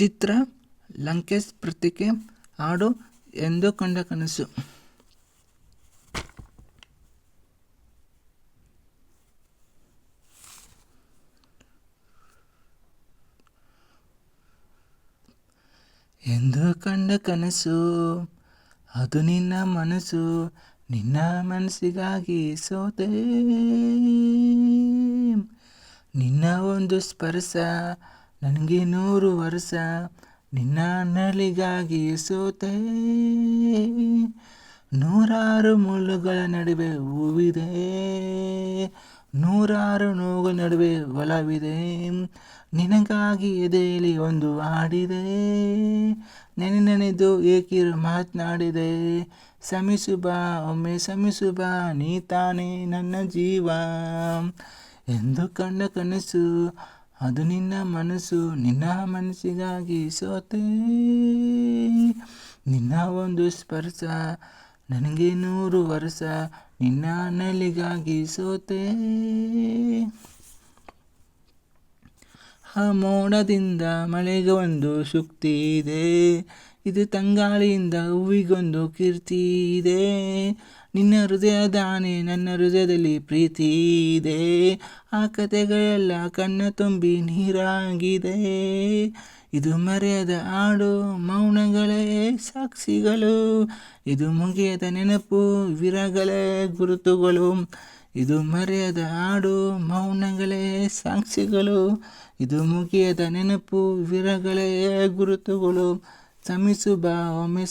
ಚಿತ್ರ ಲಂಕೇಶ್ ಪ್ರತಿಕೆ ಹಾಡು ಎಂದು ಕಂಡ ಕನಸು. ಎಂದು ಕಂಡ ಕನಸು, ಅದು ನಿನ್ನ ಮನಸ್ಸು ನಿನ್ನ ಮನಸ್ಸಿಗಾಗಿ ಸೋತೆ. ನಿನ್ನ ಒಂದು ಸ್ಪರ್ಶ ನನಗೆ ನೂರು ವರ್ಷ, ನಿನ್ನ ನಲಿಗಾಗಿ ಸೋತೆ. ನೂರಾರು ಮುಳ್ಳುಗಳ ನಡುವೆ ಹೂವಿದೆ, ನೂರಾರು ನೋವುಗಳ ನಡುವೆ ಒಲವಿದೆ. ನಿನಗಾಗಿ ಎದೆಯಲ್ಲಿ ಒಂದು ಹಾಡಿದೆ, ನೆನೆ ನೆನೆದು ಏಕಿರು ಮಾತನಾಡಿದೆ. ಸಮಿಸು ಬಾ, ಒಮ್ಮೆ ಸಮಿಸು ಬಾ, ನೀ ತಾನೇ ನನ್ನ ಜೀವ. ಎಂದು ಕಂಡ ಕನಸು ಅದು ನಿನ್ನ ಮನಸ್ಸು, ನಿನ್ನ ಮನಸ್ಸಿಗಾಗಿ ಸೋತೆ. ನಿನ್ನ ಒಂದು ಸ್ಪರ್ಶ, ನನಗೆ ನೂರು ವರ್ಷ, ನಿನ್ನ ನಲಿಗಾಗಿ ಸೋತೆ. ಆ ಮೋಡದಿಂದ ಮಳೆಗೆ ಒಂದು ಶುಕ್ತಿ ಇದೆ. ಇದು ತಂಗಾಳಿಯಿಂದ ಹೂವಿಗೊಂದು ಕೀರ್ತಿ ಇದೆ. ನಿನ್ನ ಹೃದಯದಾನೆ ನನ್ನ ಹೃದಯದಲ್ಲಿ ಪ್ರೀತಿ ಇದೆ. ಆ ಕಥೆಗಳೆಲ್ಲ ಕಣ್ಣ ತುಂಬಿ ನೀರಾಗಿದೆ. ಇದು ಮರೆಯದ ಹಾಡು, ಮೌನಗಳೇ ಸಾಕ್ಷಿಗಳು. ಇದು ಮುಗಿಯದ ನೆನಪು ವಿರಗಳೇ ಗುರುತುಗಳು. ಇದು ಮರೆಯದ ಹಾಡು, ಮೌನಗಳೇ ಸಾಕ್ಷಿಗಳು. ಇದು ಮುಗಿಯದ ನೆನಪು ವಿರಗಳೇ ಗುರುತುಗಳು. ಸಮಿಸು ಬಾ ಒಮ್ಮೆ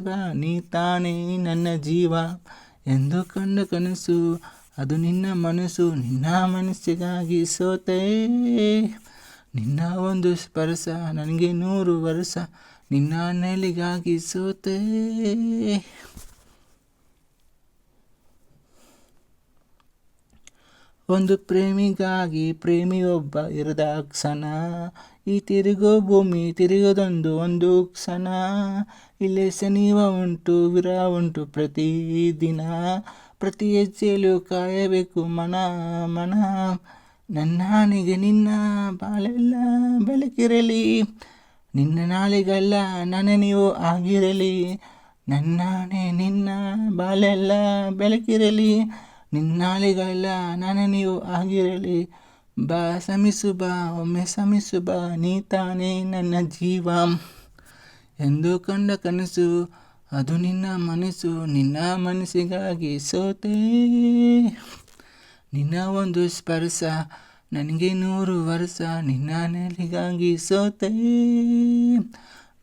ಬಾ ನೀ ತಾನೇ ನನ್ನ ಜೀವ ಎಂದು ಕಂಡ ಕನಸು. ಅದು ನಿನ್ನ ಮನಸ್ಸು, ನಿನ್ನ ಮನಸ್ಸಿಗಾಗಿ ಸೋತೆ. ನಿನ್ನ ಒಂದು ಸ್ಪರ್ಶ ನನಗೆ ನೂರು ವರ್ಷ, ನಿನ್ನ ನೆಲಿಗಾಗಿ ಸೋತೆ. ಒಂದು ಪ್ರೇಮಿಗಾಗಿ ಪ್ರೇಮಿಯೊಬ್ಬ ಇರದ ಕ್ಷಣ. ಈ ತಿರುಗೋ ಭೂಮಿ, ತಿರುಗೋದೊಂದು, ಒಂದು ಕ್ಷಣ. ಇಲ್ಲಿ ಶನಿವ ಉಂಟು ವಿರ ಉಂಟು ಪ್ರತಿ ದಿನ. ಪ್ರತಿ ಹೆಜ್ಜೆಯಲ್ಲೂ ಕಾಯಬೇಕು ಮನ ಮನ. ನನ್ನಾನಿಗೆ ನಿನ್ನ ಬಾಳೆಲ್ಲ ಬೆಳಕಿರಲಿ. ನಿನ್ನ ನಾಳೆಗೆಲ್ಲ ನನ್ನ ನೀವು ಆಗಿರಲಿ. ನನ್ನಾನೆ ನಿನ್ನ ಬಾಳೆಲ್ಲ ಬೆಳಕಿರಲಿ. ನಿನ್ನಾಳಿಗೆಲ್ಲ ನಾನು ನೀವು ಆಗಿರಲಿ. ಬಾ ಸಮಿಸು ಬಾ, ಒಮ್ಮೆ ಸಮಿಸು ಬಾ, ನೀ ತಾನೇ ನನ್ನ ಜೀವ. ಎಂದು ಕಂಡ ಕನಸು, ಅದು ನಿನ್ನ ಮನಸ್ಸು, ನಿನ್ನ ಮನಸ್ಸಿಗಾಗಿ ಸೋತೆ. ನಿನ್ನ ಒಂದು ಸ್ಪರ್ಶ, ನನಗೆ ನೂರು ವರ್ಷ, ನಿನ್ನ ನೆಲೆಗಾಗಿ ಸೋತೆ.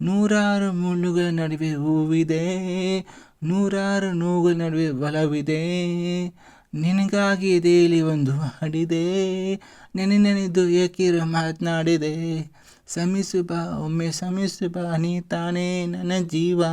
ನೂರಾರು ಮುಳ್ಳುಗಳ ನಡುವೆ ಹೂವಿದೆ, ನೂರಾರು ನೋವುಗಳ ನಡುವೆ ಬಲವಿದೆ ನಿನಗಾಗಿ ದೇಲಿ ಒಂದು ಹಾಡಿದೆ. ನೆನೆ ನೆನೆದು ಏಕಿರು ಮಾತನಾಡಿದೆ. ಸಮಿಸು ಬಾ, ಒಮ್ಮೆ ಸಮಿಸು ಬಾ, ನೀ ತಾನೇ ನನ್ನ ಜೀವ.